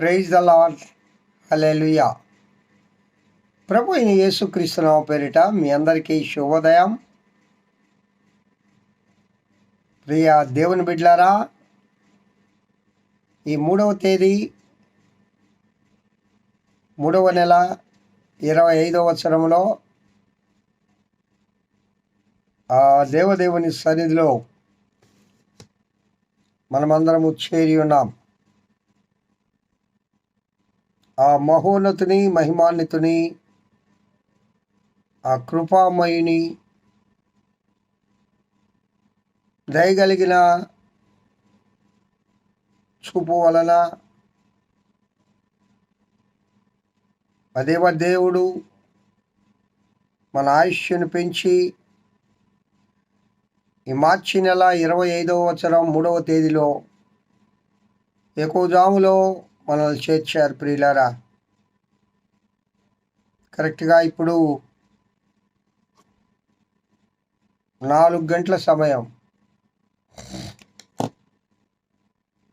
Praise the lord hallelujah ప్రభు అయిన యేసుక్రీస్తునామ పేరిట మీ అందరికీ శుభోదయం. ప్రియ దేవుని బిడ్లారా ఈ మూడవ తేదీ మూడవ నెల ఇరవై ఐదవ సంవత్సరంలో ఆ దేవదేవుని సన్నిధిలో మనమందరము చేరి ఉన్నాం. ఆ మహోన్నతుని మహిమాన్వితుని ఆ కృపామయుని దయగలిగిన చూపు వలన అదేవ దేవుడు మన ఆయుష్ను పెంచి ఈ మార్చి నెల ఇరవై ఐదవ సంవత్సరం మూడవ తేదీలో ఎక్కువజాములో మనల్ని చేర్చారు ప్రియులారా. కరెక్ట్గా ఇప్పుడు నాలుగు గంటల సమయం.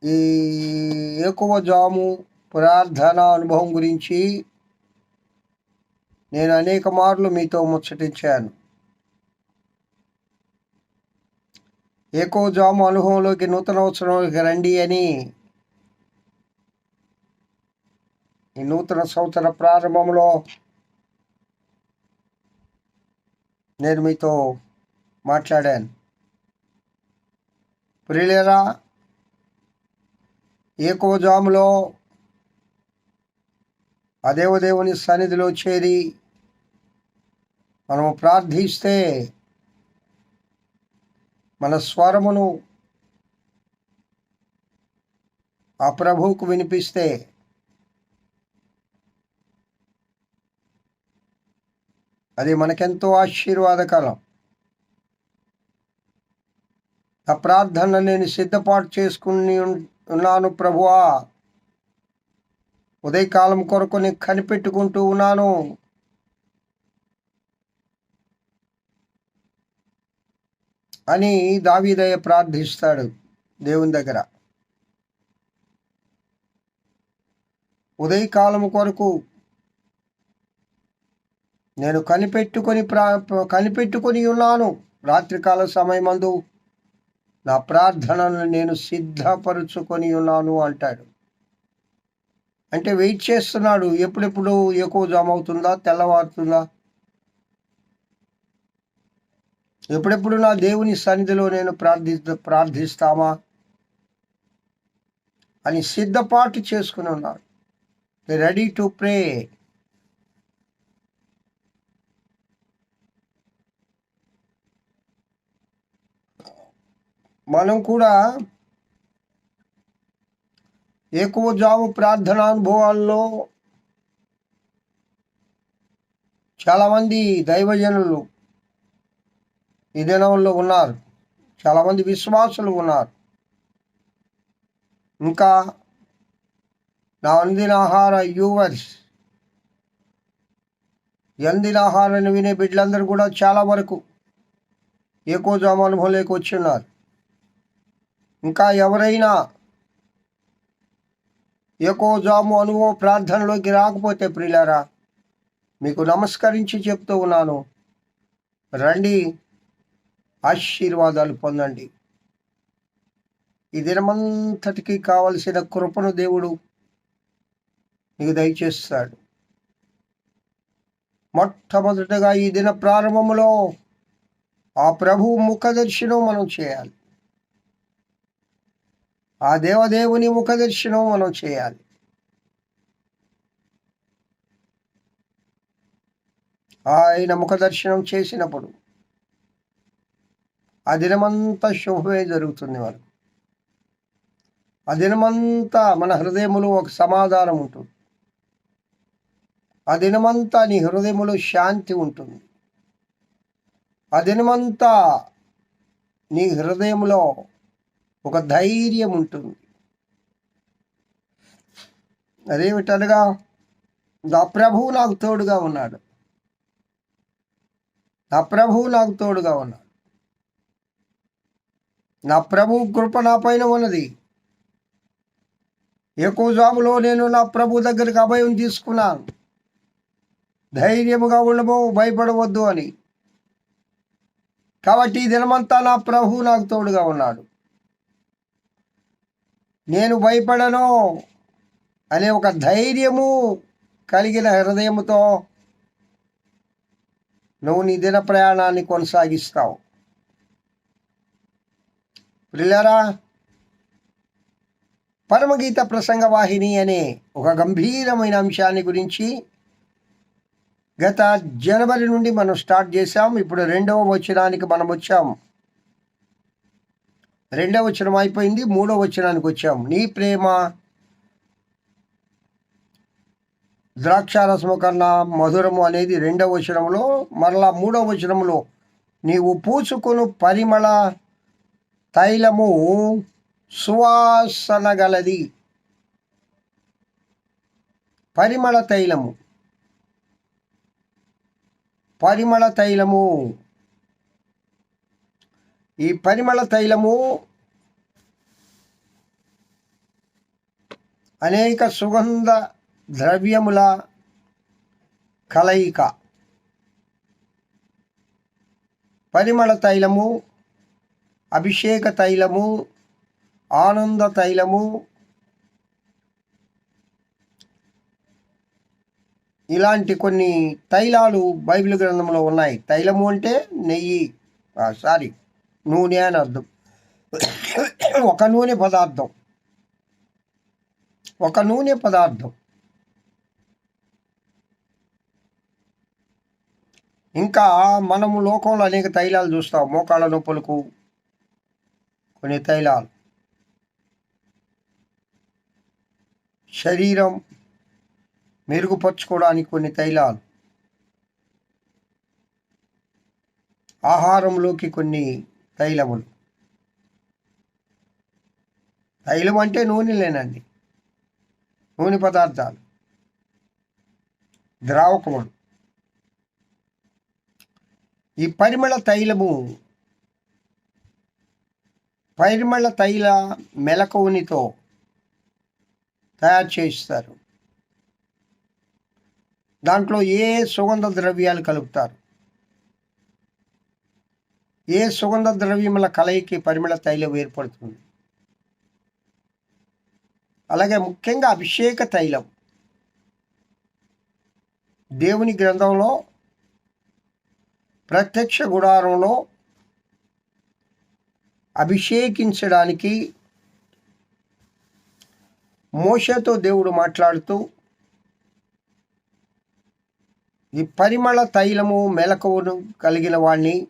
ఈ ఎక్కువ జాము ప్రార్థన అనుభవం గురించి నేను అనేక మార్లు మీతో ముచ్చటించాను. ఎక్కువ జాము అనుభవంలోకి నూతన అవసరంలోకి రండి అని ఈ నూతన సంవత్సర ప్రారంభంలో నేను మీతో మాట్లాడాను. ప్రియులేరా ఏకోజాములో అదేవదేవుని సన్నిధిలో చేరి మనము ప్రార్థిస్తే మన స్వరమును ఆ ప్రభువుకు వినిపిస్తే అది మనకెంతో ఆశీర్వాదకరం. ఆ ప్రార్థన నేను సిద్ధపాటు చేసుకుని ఉన్- ఉన్నాను ప్రభువా. ఉదయకాలం కొరకు నేను కనిపెట్టుకుంటూ ఉన్నాను. అని దావీదయ్య ప్రార్థిస్తాడు దేవుని దగ్గర. ఉదయకాలం కొరకు నేను కనిపెట్టుకొని ప్రా కనిపెట్టుకొని ఉన్నాను. రాత్రికాల సమయమందు నా ప్రార్థనను నేను సిద్ధపరుచుకొని ఉన్నాను అంటాడు. అంటే వెయిట్ చేస్తున్నాడు. ఎప్పుడెప్పుడు ఎక్కువ జమ అవుతుందా తెల్లవారుతుందా? ఎప్పుడెప్పుడు నా దేవుని సన్నిధిలో నేను ప్రార్థి ప్రార్థిస్తామా? అని సిద్ధపాటు చేసుకుని ఉన్నాడు. రెడీ టు ప్రే మనం కూడా ఎక్కువ జాము ప్రార్థన అనుభవాల్లో చాలామంది దైవజనులు ఈ దినంలో ఉన్నారు. చాలామంది విశ్వాసులు ఉన్నారు. ఇంకా నా అందిన ఆహార యూవర్స్ ఎందిన ఆహారాన్ని వినే బిడ్డలందరూ కూడా చాలా వరకు ఎక్కువ జాము అనుభవంలోకి వచ్చి ఉన్నారు. ఇంకా ఎవరైనా ఎక్కువ జాము అనుభవం ప్రార్థనలోకి రాకపోతే ప్రియులారా మీకు నమస్కరించి చెప్తూ ఉన్నాను. రండి ఆశీర్వాదాలు పొందండి. ఈ దినమంతటికి కావలసిన కృపను దేవుడు మీకు దయచేస్తాడు. మొట్టమొదటగా ఈ దిన ప్రారంభంలో ఆ ప్రభు ముఖదర్శనం మనం చేయాలి. ఆ దేవదేవుని ముఖ దర్శనం మనం చేయాలి. ఆయన ముఖ దర్శనం చేసినప్పుడు ఆ దినమంతా శుభమే జరుగుతుంది మనకు. ఆ దినమంతా మన హృదయములో ఒక సమాధానం ఉంటుంది. ఆ దినమంతా నీ హృదయములో శాంతి ఉంటుంది. ఆ దినమంతా నీ హృదయంలో ఒక ధైర్యం ఉంటుంది. అదేమిటనగా నా ప్రభువు నాకు తోడుగా ఉన్నాడు. నా ప్రభువు నాకు తోడుగా ఉన్నాడు. నా ప్రభు కృప నా పైన ఉన్నది. ఎక్కువ జాములో నేను నా ప్రభు దగ్గరికి అభయం తీసుకున్నాను. ధైర్యముగా ఉండబో భయపడవద్దు అని. కాబట్టి ఈ దినమంతా నా ప్రభు నాకు తోడుగా ఉన్నాడు. నేను భయపడను అనే ఒక ధైర్యము కలిగిన హృదయముతో నువ్వు నీ దిన ప్రయాణాన్ని కొనసాగిస్తావు. ప్రిల్లరా పరమగీత ప్రసంగ వాహిని అనే ఒక గంభీరమైన అంశాన్ని గురించి గత జనవరి నుండి మనం స్టార్ట్ చేసాం ఇప్పుడు రెండవ వచనానికి మనం వచ్చాం రెండవ వచనం అయిపోయింది మూడవ వచనానికి వచ్చాం నీ ప్రేమ ద్రాక్షారసము కన్నా మధురము అనేది రెండవ వచనంలో మరలా మూడవ వచనంలో నీవు పూసుకును పరిమళ తైలము సువాసన గలది. పరిమళ తైలము. పరిమళ తైలము. ఈ పరిమళ తైలము అనేక సుగంధ ద్రవ్యముల కలయిక. పరిమళ తైలము అభిషేక తైలము ఆనంద తైలము ఇలాంటి కొన్ని తైలాలు బైబిల్ గ్రంథంలో ఉన్నాయి. తైలము అంటే నెయ్యి సారీ నూనె అని అర్థం. ఒక నూనె పదార్థం. ఒక నూనె పదార్థం. ఇంకా మనము లోకంలో అనేక తైలాలు చూస్తాం. మోకాళ్ళ నొప్పులకు కొన్ని తైలాలు. శరీరం మెరుగుపరుచుకోవడానికి కొన్ని తైలాలు. ఆహారంలోకి కొన్ని తైలములు తైలం అంటే నూనెలేనండి నూనె పదార్థాలు. ద్రావకములు. ఈ పరిమళ తైలము పరిమళ తైల మెలకువనితో తయారు చేస్తారు. దాంట్లో ఏ సుగంధ ద్రవ్యాలు కలుపుతారు? ఏ సుగంధ ద్రవ్యముల కలయికి పరిమళ తైలం ఏర్పడుతుంది? అలాగే ముఖ్యంగా అభిషేక తైలం దేవుని గ్రంథంలో ప్రత్యక్ష గుడారంలో అభిషేకించడానికి మోషతో దేవుడు మాట్లాడుతూ ఈ పరిమళ తైలము మెలకువను కలిగిన వాణ్ణి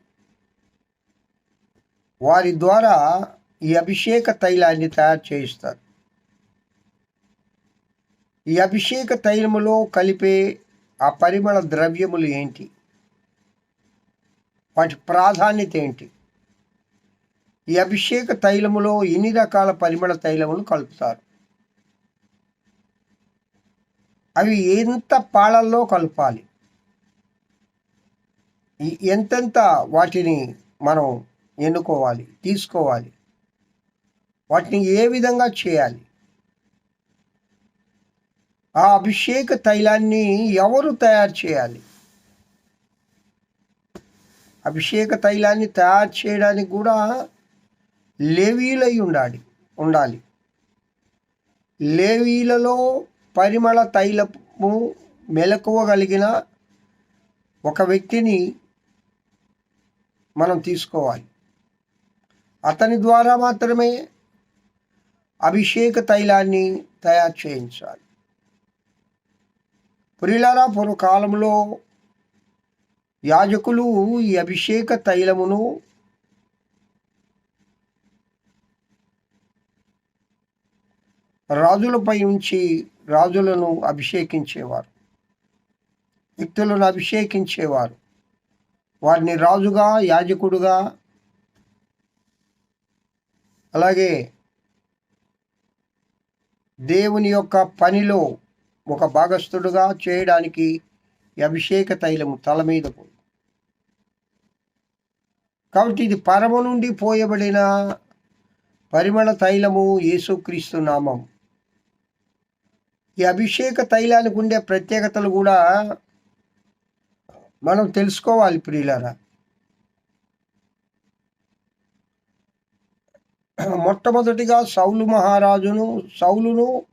వారి ద్వారా ఈ అభిషేక తైలాన్ని తయారు చేయిస్తారు. ఈ అభిషేక తైలములో కలిపే ఆ పరిమళ ద్రవ్యములు ఏంటి? వాటి ప్రాధాన్యత ఏంటి? ఈ అభిషేక తైలములో ఎన్ని రకాల పరిమళ తైలములు కలుపుతారు? అవి ఎంత పాళల్లో కలపాలి? ఎంతెంత వాటిని మనం ఎన్నుకోవాలి తీసుకోవాలి. వాటిని ఏ విధంగా చేయాలి? ఆ అభిషేక తైలాన్ని ఎవరు తయారు చేయాలి? అభిషేక తైలాన్ని తయారు చేయడానికి కూడా లేవీలై ఉండాలి. ఉండాలి లేవీలలో పరిమళ తైలము మెలకువగలిగిన ఒక వ్యక్తిని మనం తీసుకోవాలి. అతని ద్వారా మాత్రమే అభిషేక తైలాన్ని తయారు చేయించాలి. పురిలారా పూర్వకాలంలో యాజకులు ఈ అభిషేక తైలమును రాజులపై ఉంచి రాజులను అభిషేకించేవారు వ్యక్తులను అభిషేకించేవారు. వారిని రాజుగా యాజకుడుగా అలాగే దేవుని యొక్క పనిలో ఒక భాగస్థుడుగా చేయడానికి అభిషేక తైలము తల మీద పోయి. కాబట్టి ఇది పరమ నుండి పోయబడిన పరిమళ తైలము యేసుక్రీస్తు నామం. ఈ అభిషేక తైలానికి ఉండే ప్రత్యేకతలు కూడా మనం తెలుసుకోవాలి ప్రియులారా. మొట్టమొదటిగా సౌలు మహారాజును సౌలును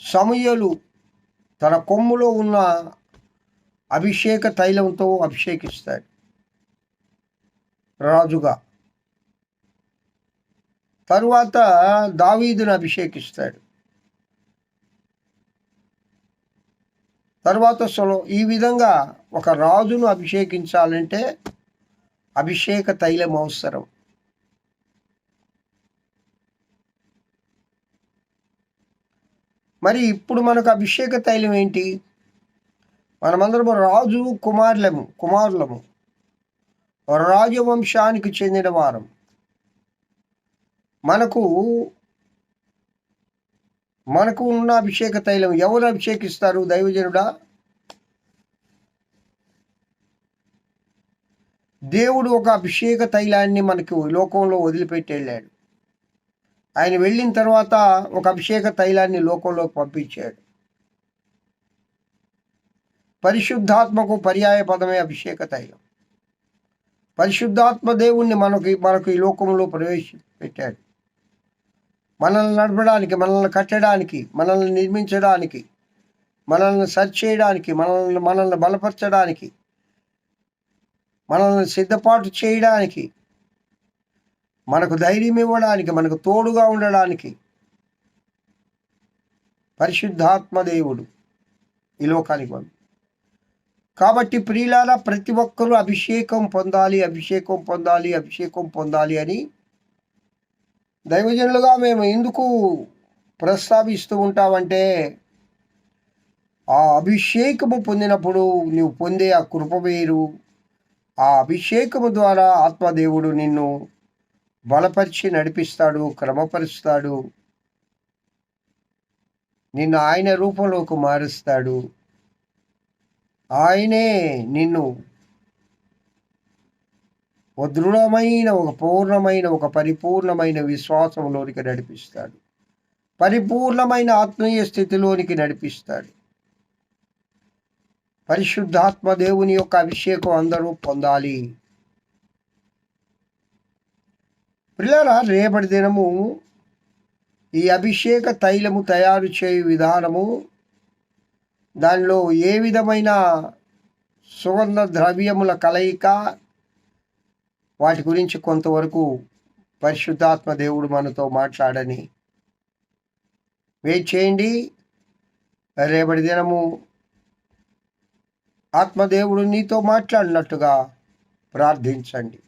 సమయలు తన కొమ్ములో ఉన్న అభిషేక తైలంతో అభిషేకిస్తాడు. రాజుగా. తరువాత దావీదును అభిషేకిస్తాడు. తర్వాత సొలో ఈ విధంగా ఒక రాజును అభిషేకించాలంటే అభిషేక తైలం అవసరం. మరి ఇప్పుడు మనకు అభిషేక తైలం ఏంటి? మనమందరము రాజు కుమారులము కుమారులము. రాజవంశానికి చెందిన వారం. మనకు మనకు ఉన్న అభిషేక తైలం ఎవరు అభిషేకిస్తారు దైవజనుడా? దేవుడు ఒక అభిషేక తైలాన్ని మనకు లోకంలో వదిలిపెట్టి వెళ్ళాడు ఆయన వెళ్ళిన తర్వాత ఒక అభిషేక తైలాన్ని లోకంలోకి పంపించాడు. పరిశుద్ధాత్మకు పర్యాయ పదమే అభిషేక తైలం. పరిశుద్ధాత్మ దేవుణ్ణి మనకి మనకు ఈ లోకంలో ప్రవేశపెట్టాడు. మనల్ని నడపడానికి మనల్ని కట్టడానికి మనల్ని నిర్మించడానికి మనల్ని సర్చ్ చేయడానికి మనల్ని మనల్ని బలపరచడానికి మనల్ని సిద్ధపాటు చేయడానికి మనకు ధైర్యం ఇవ్వడానికి మనకు తోడుగా ఉండడానికి పరిశుద్ధాత్మ దేవుడు ఈ లోకానికి పంపి కాబట్టి ప్రియులారా ప్రతి ఒక్కరూ అభిషేకం పొందాలి అభిషేకం పొందాలి అభిషేకం పొందాలి అని దైవజనులుగా మేము ఎందుకు ప్రస్తావిస్తూ ఉంటామంటే ఆ అభిషేకము పొందినప్పుడు నువ్వు పొందే ఆ కృప వేరు ఆ అభిషేకము ద్వారా ఆత్మదేవుడు నిన్ను బలపరిచి నడిపిస్తాడు క్రమపరుస్తాడు. నిన్ను ఆయన రూపంలోకి మారుస్తాడు. ఆయనే నిన్ను ఒక దృఢమైన ఒక పూర్ణమైన ఒక పరిపూర్ణమైన విశ్వాసంలోనికి నడిపిస్తాడు. పరిపూర్ణమైన ఆత్మీయ స్థితిలోనికి నడిపిస్తాడు. పరిశుద్ధాత్మ దేవుని యొక్క అభిషేకం అందరూ పొందాలి. పిల్లల రేపటి దినము ఈ అభిషేక తైలము తయారు చేయు విధానము దానిలో ఏ విధమైన సుగంధ ద్రవ్యముల కలయిక వాటి గురించి కొంతవరకు పరిశుద్ధాత్మ దేవుడు మనతో మాట్లాడని. వెయిట్ చేయండి. రేపటి దినము ఆత్మదేవుడు నీతో మాట్లాడినట్టుగా ప్రార్థించండి.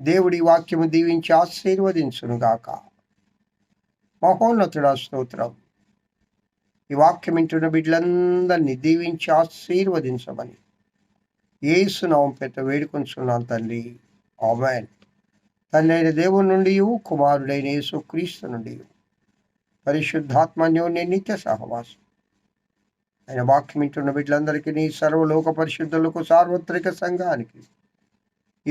దేవుడి వాక్యము దీవించి ఆశీర్వదించునుగాక మహోన్నతుడ స్తోత్రం. ఈ వాక్యం వింటున్న బిడ్డలందరినీ దీవించి ఆశీర్వదించమని ఏసునామం పెద్ద వేడుకొంచున్నాను తల్లి. ఆమెన్. తండ్రి అయిన దేవుని నుండి కుమారుడైన యేసు క్రీస్తు నుండి పరిశుద్ధాత్మన్యోన్య నిత్య సహవాసం. ఆయన వాక్యం వింటున్న బిడ్డలందరికీ నీ సర్వలోక పరిశుద్ధులకు సార్వత్రిక సంఘానికి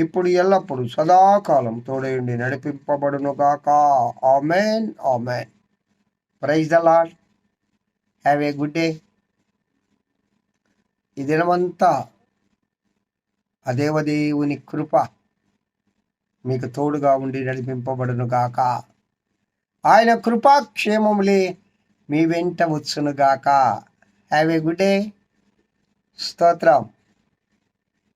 ఇప్పుడు ఎల్లప్పుడు సదాకాలం తోడయుండి నడిపింపబడును గాక amen amen. Praise the Lord have a good day. ఈ దినమంతా అదేవదేవుని కృప మీకు తోడుగా ఉండి నడిపింపబడును గాక ఆయన కృపాక్షేమములే మీ వెంట వచ్చును గాక హ్యావ్ ఏ గుడ్ డే. స్తోత్రం.